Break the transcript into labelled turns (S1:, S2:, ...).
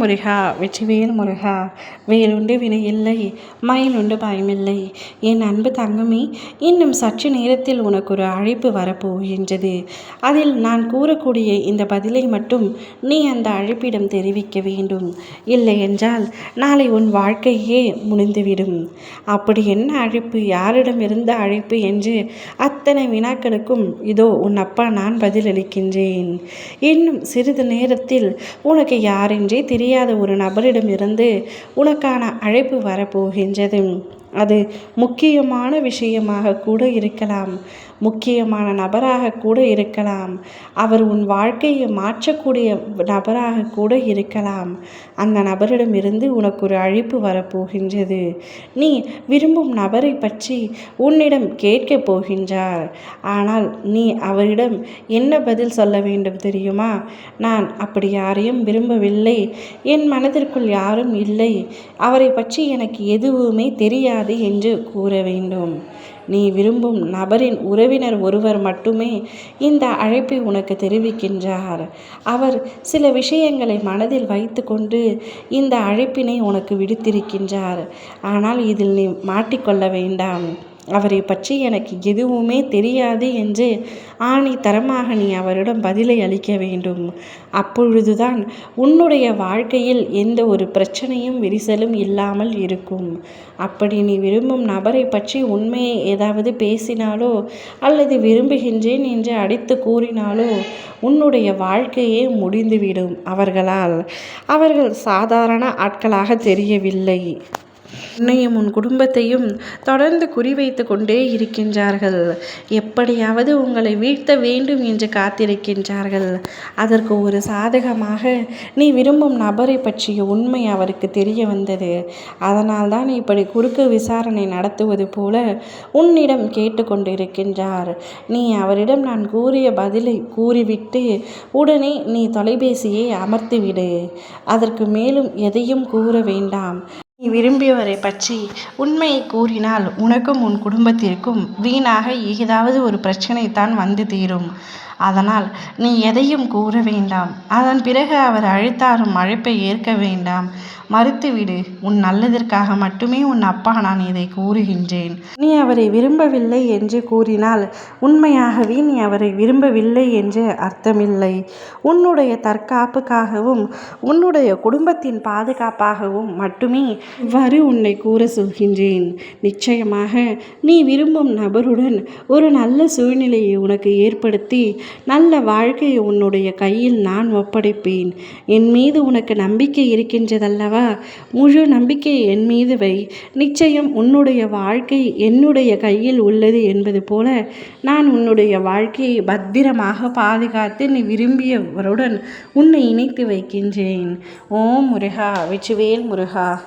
S1: முருகா வெற்றிவேல் முருகா வேலுண்டு வினை இல்லை மயிலுண்டு பயமில்லை. என் அன்பு தங்கமே இன்னும் சற்று நேரத்தில் உனக்கு ஒரு அழைப்பு வரப்போகின்றது. அதில் நான் கூறக்கூடிய இந்த பதிலை மட்டும் நீ அந்த அழைப்பிடம் தெரிவிக்க வேண்டும். இல்லை என்றால் நாளை உன் வாழ்க்கையே முடிந்துவிடும். அப்படி என்ன அழைப்பு யாரிடம் இருந்த அழைப்பு என்று அத்தனை வினாக்களுக்கும் இதோ உன் அப்பா நான் பதிலளிக்கின்றேன். இன்னும் சிறிது நேரத்தில் உனக்கு யாரென்றே தெரியாத ஒரு நபரிடமிருந்து உனக்கான அழைப்பு வரப்போகின்றது. அது முக்கியமான விஷயமாக கூட இருக்கலாம். முக்கியமான நபராக கூட இருக்கலாம். அவர் உன் வாழ்க்கையை மாற்றக்கூடிய நபராக கூட இருக்கலாம். அந்த நபரிடமிருந்து உனக்கு ஒரு அழைப்பு வரப்போகின்றது. நீ விரும்பும் நபரை பற்றி உன்னிடம் கேட்கப் போகின்றார். ஆனால் நீ அவரிடம் என்ன பதில் சொல்ல வேண்டும் தெரியுமா? நான் அப்படி யாரையும் விரும்பவில்லை. என் மனதிற்குள் யாரும் இல்லை. அவரை பற்றி எனக்கு எதுவுமே தெரியாது. என்று கூற வேண்டும். நீ விரும்பும் நபரின் உறவினர் ஒருவர் மட்டுமே இந்த அழைப்பை உனக்கு தெரிவிக்கின்றார். அவர் சில விஷயங்களை மனதில் வைத்துக்கொண்டு இந்த அழைப்பினை உனக்கு விடுத்திருக்கின்றார். ஆனால் இதில் நீ மாட்டிக்கொள்ள வேண்டாம். அவரை பற்றி எனக்கு எதுவுமே தெரியாது என்று ஆணித்தரமாக நீ அவரிடம் பதிலை அளிக்க வேண்டும். அப்பொழுதுதான் உன்னுடைய வாழ்க்கையில் எந்த ஒரு பிரச்சனையும் விரிசலும் இல்லாமல் இருக்கும். அப்படி நீ விரும்பும் நபரை பற்றி உண்மையை ஏதாவது பேசினாலோ அல்லது விரும்புகின்றேன் என்று அடித்து கூறினாலோ உன்னுடைய வாழ்க்கையே முடிந்துவிடும் அவர்களால். அவர்கள் சாதாரண ஆட்களாக தெரியவில்லை. உன்னையும் உன் குடும்பத்தையும் தொடர்ந்து குறிவைத்து கொண்டே இருக்கின்றார்கள். எப்படியாவது உங்களை வீழ்த்த வேண்டும் என்று காத்திருக்கின்றார்கள். அதற்கு ஒரு சாதகமாக நீ விரும்பும் நபரை பற்றிய உண்மை அவருக்கு தெரிய வந்தது. அதனால் தான் இப்படி குறுக்கு விசாரணை நடத்துவது போல உன்னிடம் கேட்டுக்கொண்டிருக்கின்றார். நீ அவரிடம் நான் கூறிய பதிலை கூறிவிட்டு உடனே நீ தொலைபேசியை அமர்த்திவிடு. அதற்கு மேலும் எதையும் கூற வேண்டாம். நீ விரும்பியவரை பற்றி உண்மையை கூறினால் உனக்கும் உன் குடும்பத்திற்கும் வீணாக ஏதாவது ஒரு பிரச்சனை தான் வந்து தீரும். அதனால் நீ எதையும் கூற வேண்டாம். அதன் பிறகு அவர் அழைத்தாரும் அழைப்பை ஏற்க வேண்டாம். மறுத்துவிடு உன் நல்லதற்காக மட்டுமே உன் அப்பா நான் இதை கூறுகின்றேன். நீ அவரை விரும்பவில்லை என்று கூறினால் உண்மையாகவே நீ அவரை விரும்பவில்லை என்று அர்த்தமில்லை. உன்னுடைய தற்காப்புக்காகவும் உன்னுடைய குடும்பத்தின் பாதுகாப்பாகவும் மட்டுமே இவ்வாறு உன்னை கூற சொல்கின்றேன். நிச்சயமாக நீ விரும்பும் நபருடன் ஒரு நல்ல சூழ்நிலையை உனக்கு ஏற்படுத்தி நல்ல வாழ்க்கையை உன்னுடைய கையில் நான் ஒப்படைப்பேன். என் மீது உனக்கு நம்பிக்கை இருக்கின்றதல்லவா? முழு நம்பிக்கை என் மீது வை. நிச்சயம் உன்னுடைய வாழ்க்கை என்னுடைய கையில் உள்ளது என்பது போல நான் உன்னுடைய வாழ்க்கையை பத்திரமாக பாதுகாத்து நீ விரும்பியவருடன் உன்னை இணைத்து வைக்கின்றேன். ஓம் முருகா வெற்றிவேல் முருகா.